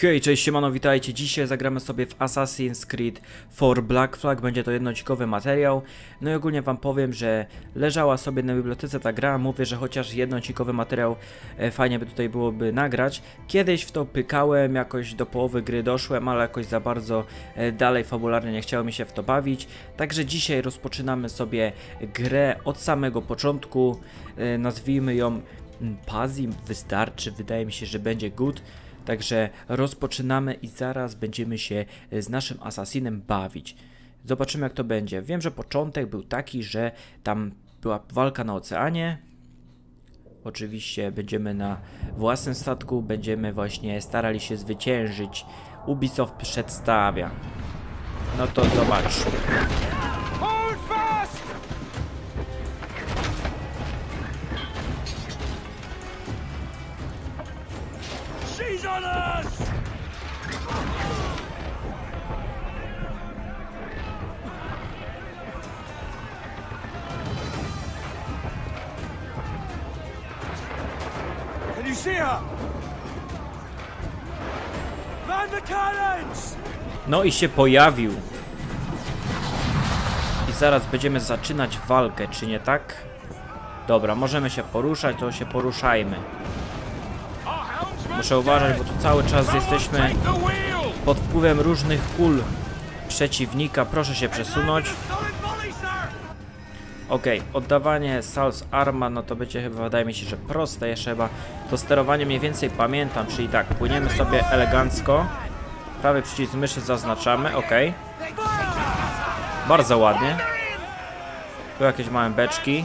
Hej, cześć, siemano, witajcie. Dzisiaj zagramy sobie w Assassin's Creed for Black Flag. Będzie to jednocikowy materiał. No i ogólnie wam powiem, że leżała sobie na bibliotece ta gra. Mówię, że chociaż jednocikowy materiał e, fajnie by tutaj byłoby nagrać. Kiedyś w to pykałem, jakoś do połowy gry doszłem, ale jakoś za bardzo e, dalej fabularnie nie chciało mi się w to bawić. Także dzisiaj rozpoczynamy sobie grę od samego początku. E, nazwijmy ją mm, Pazim, wystarczy. Wydaje mi się, że będzie good. Także rozpoczynamy i zaraz będziemy się e, z naszym asasinem bawić. Zobaczymy jak to będzie. Wiem, że początek był taki, że tam była walka na oceanie. Oczywiście będziemy na własnym statku, będziemy właśnie starali się zwyciężyć. Ubisoft przedstawia. No to zobaczmy. No i się pojawił. I zaraz będziemy zaczynać walkę, czy nie tak? Dobra, możemy się poruszać, to się poruszajmy. Muszę uważać, bo tu cały czas jesteśmy pod wpływem różnych kul przeciwnika. Proszę się przesunąć. Okej, oddawanie Sals Arma, no to będzie chyba, wydaje mi się, że proste. Jeszcze chyba to sterowanie mniej więcej pamiętam, czyli tak, płyniemy sobie elegancko. Prawy przycisk myszy zaznaczamy, ok. Bardzo ładnie. Tu jakieś małe beczki.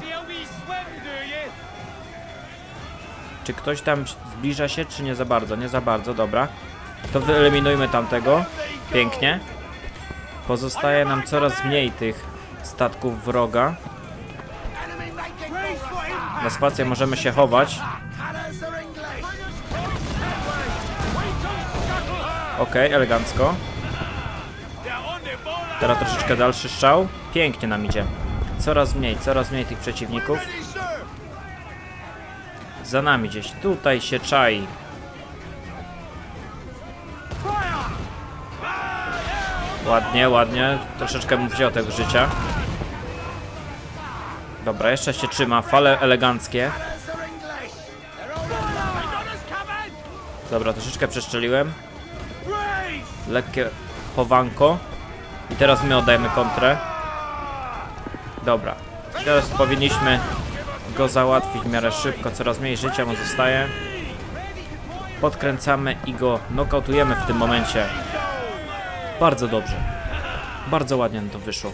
Czy ktoś tam zbliża się, czy nie za bardzo? Nie za bardzo, dobra. To wyeliminujmy tamtego. Pięknie. Pozostaje nam coraz mniej tych statków wroga. Na spację możemy się chować. Okej, elegancko. Teraz troszeczkę dalszy strzał. Pięknie nam idzie. Coraz mniej, coraz mniej tych przeciwników. Za nami gdzieś. Tutaj się czai. Ładnie, ładnie. Troszeczkę mu wziął tego życia. Dobra, jeszcze się trzyma. Fale eleganckie. Dobra, troszeczkę przeszczeliłem. Brace! Lekkie chowanko. I teraz my oddajemy kontrę. Dobra. Teraz powinniśmy go załatwić w miarę szybko. Coraz mniej życia mu zostaje. Podkręcamy i go nokautujemy w tym momencie. Bardzo dobrze. Bardzo ładnie nam to wyszło.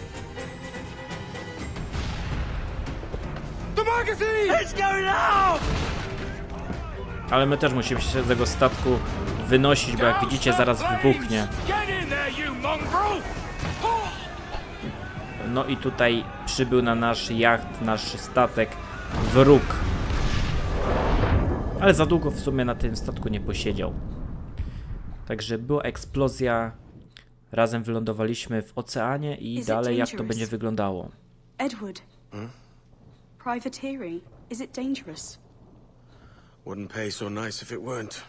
Ale my też musimy się z tego statku wynosić, bo jak widzicie zaraz wybuchnie. No i tutaj przybył na nasz jacht, nasz statek wróg. Ale za długo w sumie na tym statku nie posiedział. Także była eksplozja. Razem wylądowaliśmy w oceanie i dalej jak to będzie wyglądało. Edward. Privateering. Is it dangerous? Wouldn't pay so nice if it weren't.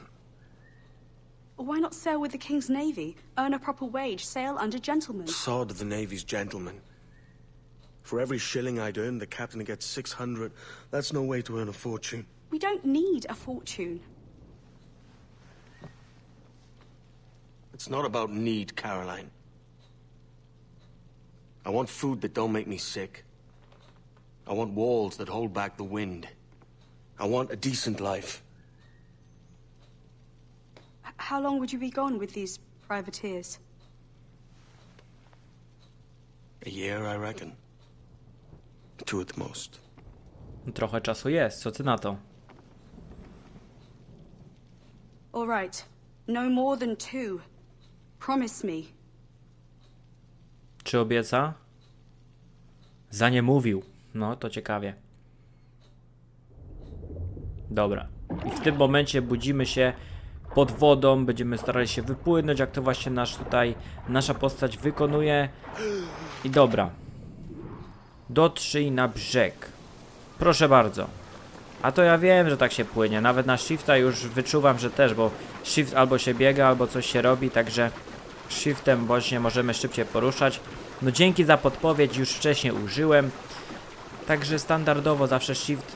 Why not sail with the King's Navy? Earn a proper wage, sail under gentlemen. Sod the Navy's gentlemen. For every shilling I'd earn, the captain gets 600. That's no way to earn a fortune. We don't need a fortune. It's not about need, Caroline. I want food that don't make me sick. I want walls that hold back the wind. I want a decent life. H- how long would you be gone with these privateers? A year, I reckon. Two at the most. Trochę czasu jest, co ty na to? All right. No more than two. Promise me. Czy obieca? Za nie mówił. No, to ciekawie. Dobra. I w tym momencie budzimy się pod wodą, będziemy starali się wypłynąć, jak to właśnie nasz tutaj, nasza postać wykonuje. I dobra. Dotrzyj na brzeg. Proszę bardzo. A to ja wiem, że tak się płynie. Nawet na shifta już wyczuwam, że też, bo shift albo się biega, albo coś się robi, także shiftem właśnie możemy szybciej poruszać. No dzięki za podpowiedź, już wcześniej użyłem. Także standardowo zawsze shift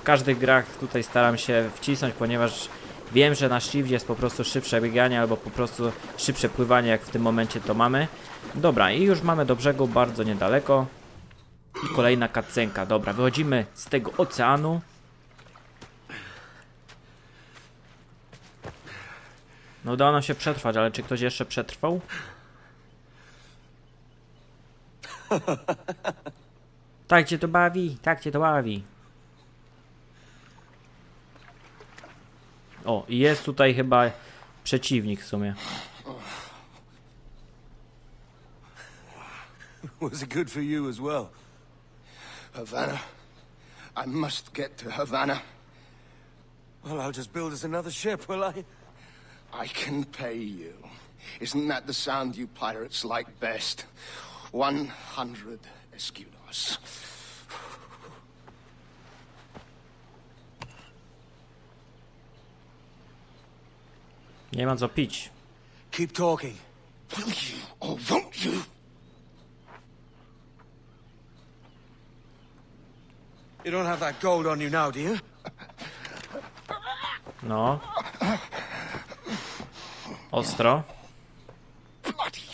w każdych grach tutaj staram się wcisnąć, ponieważ wiem, że na shift jest po prostu szybsze bieganie albo po prostu szybsze pływanie, jak w tym momencie to mamy. Dobra, i już mamy do brzegu bardzo niedaleko. I kolejna kacenka. Dobra, wychodzimy z tego oceanu. No udało nam się przetrwać, ale czy ktoś jeszcze przetrwał? Tak cię to bawi, tak cię to bawi. O, jest tutaj chyba przeciwnik w sumie. Was it good for you as well? Havana. I must get to Havana. Well, I'll just build us another ship, will I? I can pay you. Isn't that the sound you pirates like best? One hundred escudos. Nie ma co pić. Keep talking. Will you or won't you? You don't have that gold on you now, do you? No. Ostro. Bloody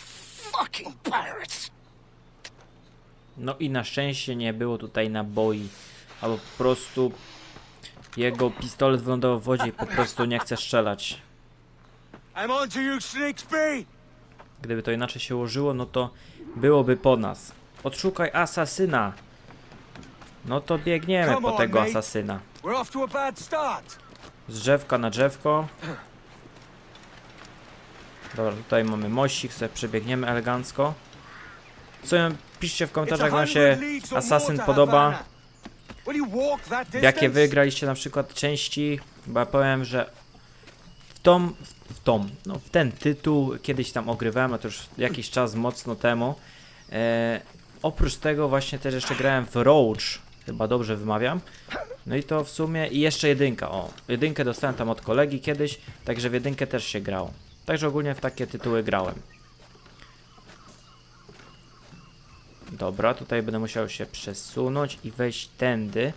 fucking pirates! No i na szczęście nie było tutaj naboi. Albo po prostu jego pistolet wylądował w wodzie i po prostu nie chce strzelać. Gdyby to inaczej się ułożyło, no to byłoby po nas. Odszukaj asasyna. No to biegniemy po tego asasyna. Z drzewka na drzewko. Dobra, tutaj mamy mościk, sobie przebiegniemy elegancko. Co piszcie w komentarzach, jak wam się Assassin podoba. Jakie wygraliście na przykład części, bo ja powiem, że w tą, w tą, no w ten tytuł kiedyś tam ogrywałem, a to już jakiś czas mocno temu. E, oprócz tego właśnie też jeszcze grałem w Roach, chyba dobrze wymawiam. No i to w sumie, i jeszcze jedynka, o, jedynkę dostałem tam od kolegi kiedyś, także w jedynkę też się grało. Także ogólnie w takie tytuły grałem. Dobra, tutaj będę musiał się przesunąć i wejść tędy.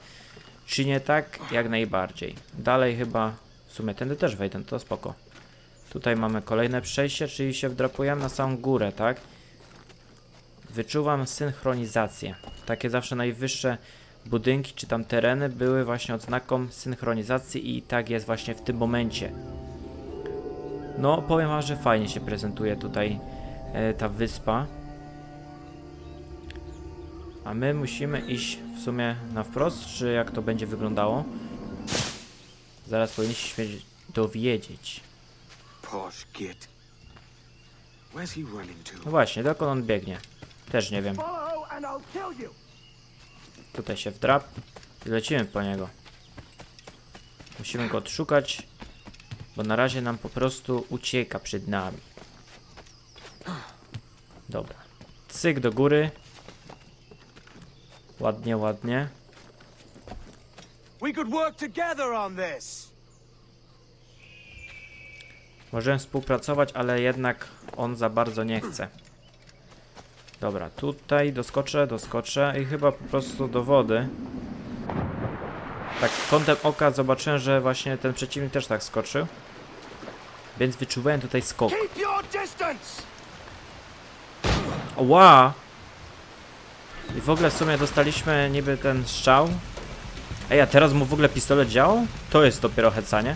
Czy nie tak? Jak najbardziej. Dalej chyba, w sumie tędy też wejdę, no to spoko. Tutaj mamy kolejne przejście, czyli się wdrapujemy na samą górę, tak? Wyczuwam synchronizację. Takie zawsze najwyższe budynki czy tam tereny były właśnie odznaką synchronizacji i tak jest właśnie w tym momencie. No, powiem wam, że fajnie się prezentuje tutaj e, ta wyspa. A my musimy iść w sumie na wprost, czy jak to będzie wyglądało? Zaraz powinniśmy się dowiedzieć. Posh git. Where's he running to? No właśnie, dokąd on biegnie? Też nie wiem. Follow and I'll kill you. Tutaj się wdrap i lecimy po niego. Musimy go odszukać, bo na razie nam po prostu ucieka przed nami. Dobra. Cyk do góry. Ładnie, ładnie. We could work together on this. Możemy współpracować, ale jednak on za bardzo nie chce. Dobra, tutaj doskoczę, doskoczę i chyba po prostu do wody. Tak, kątem oka zobaczyłem, że właśnie ten przeciwnik też tak skoczył. Więc wyczuwałem tutaj skok. Keep your distance. Ła! W ogóle w sumie dostaliśmy niby ten strzał. Ej, a teraz mu w ogóle pistolet działał? To jest dopiero hecanie.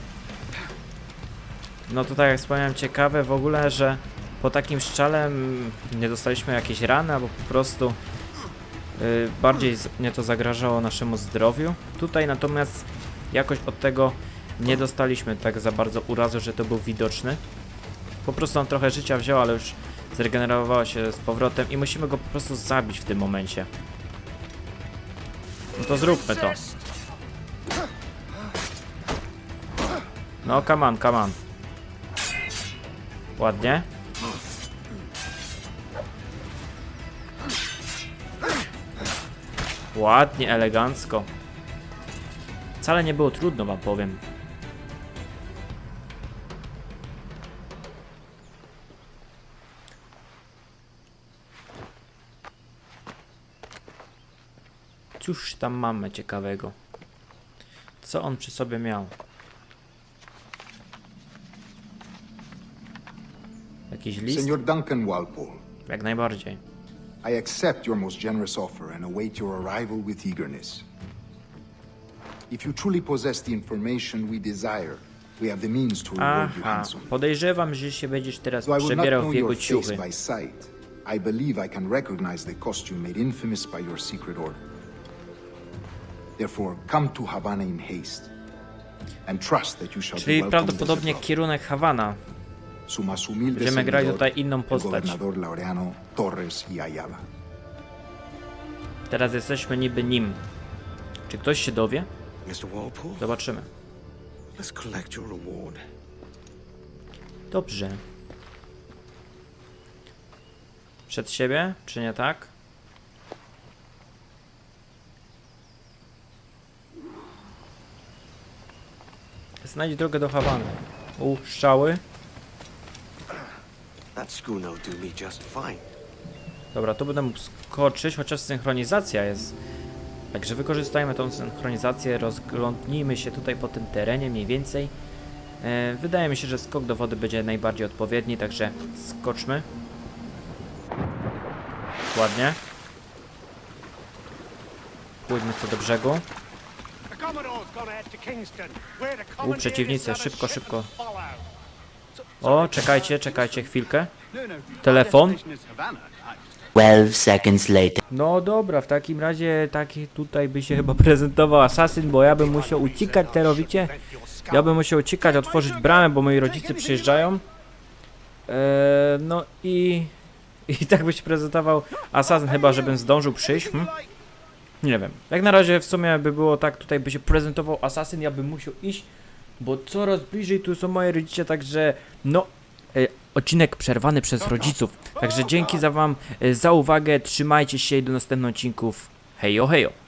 No to tak jak wspomniałem, ciekawe w ogóle, że po takim strzale mm, nie dostaliśmy jakiejś rany, albo po prostu y, bardziej mnie to zagrażało naszemu zdrowiu. Tutaj natomiast jakoś od tego nie dostaliśmy tak za bardzo urazu, że to był widoczny. Po prostu on trochę życia wziął, ale już zregenerowała się z powrotem i musimy go po prostu zabić w tym momencie. No to zróbmy to. No, come on, come on. Ładnie. Ładnie, elegancko. Wcale nie było trudno, wam powiem. Cóż tam mamy ciekawego? Co on przy sobie miał? Jakiś list? Senor Duncan Walpole, Jak najbardziej. I accept your most generous offer and await your arrival with eagerness. If you truly possess the information we desire, we have the means to reward you handsomely. podejrzewam, że się będziesz teraz not przebierał w jego ciuchy. I believe I can recognize the costume made infamous by your secret order. Therefore, come to Havana in haste, and trust that you shall be Czyli prawdopodobnie kierunek Hawana. Su más humilde Będziemy grać tutaj inną el postać. gobernador Laureano Torres y Ayala. Teraz jesteśmy niby nim. Czy ktoś się dowie? Mr. Walpole, Zobaczymy. let's collect your reward. Dobrze. Przed siebie, czy nie tak? Znajdź drogę do Hawany. U, strzały. Dobra, tu będę mógł skoczyć, chociaż synchronizacja jest. Także wykorzystajmy tą synchronizację, rozglądnijmy się tutaj po tym terenie mniej więcej. E, wydaje mi się, że skok do wody będzie najbardziej odpowiedni, także skoczmy. Ładnie. Pójdźmy co do brzegu. U, przeciwnicy, szybko, szybko. O, czekajcie, czekajcie chwilkę. Telefon. 12 seconds later. No dobra, w takim razie taki tutaj by się chyba prezentował asasyn, bo ja bym musiał uciekać terowicie. Ja bym musiał uciekać, otworzyć bramę, bo moi rodzice przyjeżdżają. Eee, no i... I tak by się prezentował asasyn, chyba żebym zdążył przyjść. Hm? Nie wiem. Jak na razie w sumie by było tak, tutaj by się prezentował asasyn, ja bym musiał iść, bo coraz bliżej tu są moje rodzice, także no... E, odcinek przerwany przez rodziców. Także dzięki za wam e, za uwagę, trzymajcie się i do następnych odcinków. Hejo, hejo.